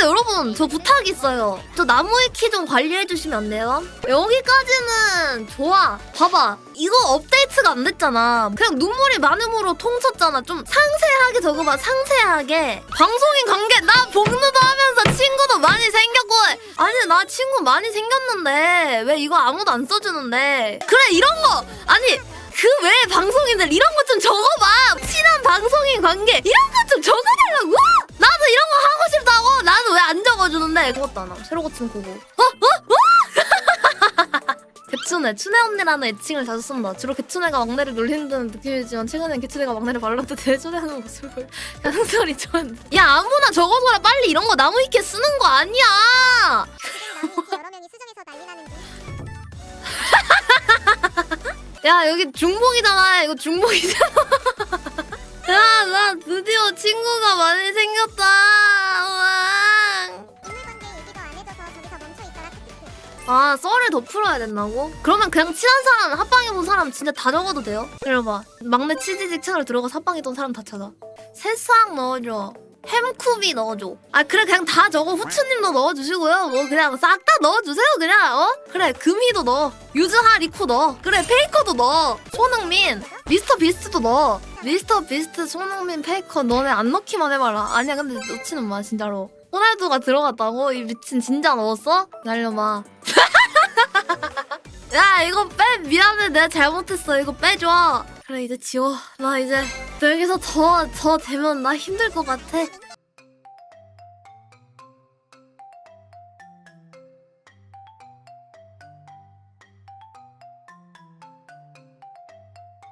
근데 여러분 저 부탁 있어요. 저 나무의 키 좀 관리해 주시면 안 돼요? 여기까지는 좋아. 봐봐. 이거 업데이트가 안 됐잖아. 그냥 눈물이 많음으로 통쳤잖아. 좀 상세하게 적어봐. 상세하게. 방송인 관계 나 복무도 하면서 친구도 많이 생겼고 아니 나 친구 많이 생겼는데 왜 이거 아무도 안 써주는데 그래 이런 거 아니 그 외에 방송인들 이런 것좀 적어봐. 친한 방송인 관계 이런 안 적어주는데 그것도 안 함. 새로 고친 거고. 어? 어? 어? 개춘애, 춘애 언니라는 애칭을 자주 쓴다. 주로 개춘애가 막내를 듯한 느낌이지만 최근엔 개춘애가 막내를 발랐듯 대조대하는 모습을 볼 가능성이 좋았는데. 야 아무나 적어줘라 빨리 이런 거 나무 위키에 쓰는 거 아니야. 야 여기 중복이잖아 이거 중복이잖아 야 나 드디어 친구가 많이 생겼다 아 썰을 더 풀어야 된다고? 그러면 그냥 친한 사람 합방해 본 사람 진짜 다 적어도 돼요? 들어봐 막내 치즈직 채널 들어가서 합방했던 사람 다 찾아. 새싹 넣어줘. 햄쿠비 넣어줘. 아 그래 그냥 다 적어. 후추님도 넣어주시고요. 뭐 그냥 싹 다 넣어주세요 그냥 어? 그래 금희도 넣어. 유즈하 리코 넣어. 그래 페이커도 넣어. 손흥민 미스터 비스트도 넣어. 미스터 비스트 손흥민 페이커 너네 안 넣기만 해봐라. 아니야 근데 넣지는 마 진짜로. 호날두가 들어갔다고? 이 미친 진짜 넣었어? 기다려봐 야 이거 빼. 미안해. 내가 잘못했어. 이거 빼줘. 그래 이제 지워. 나 이제 여기서 더 더 되면 나 힘들 것 같아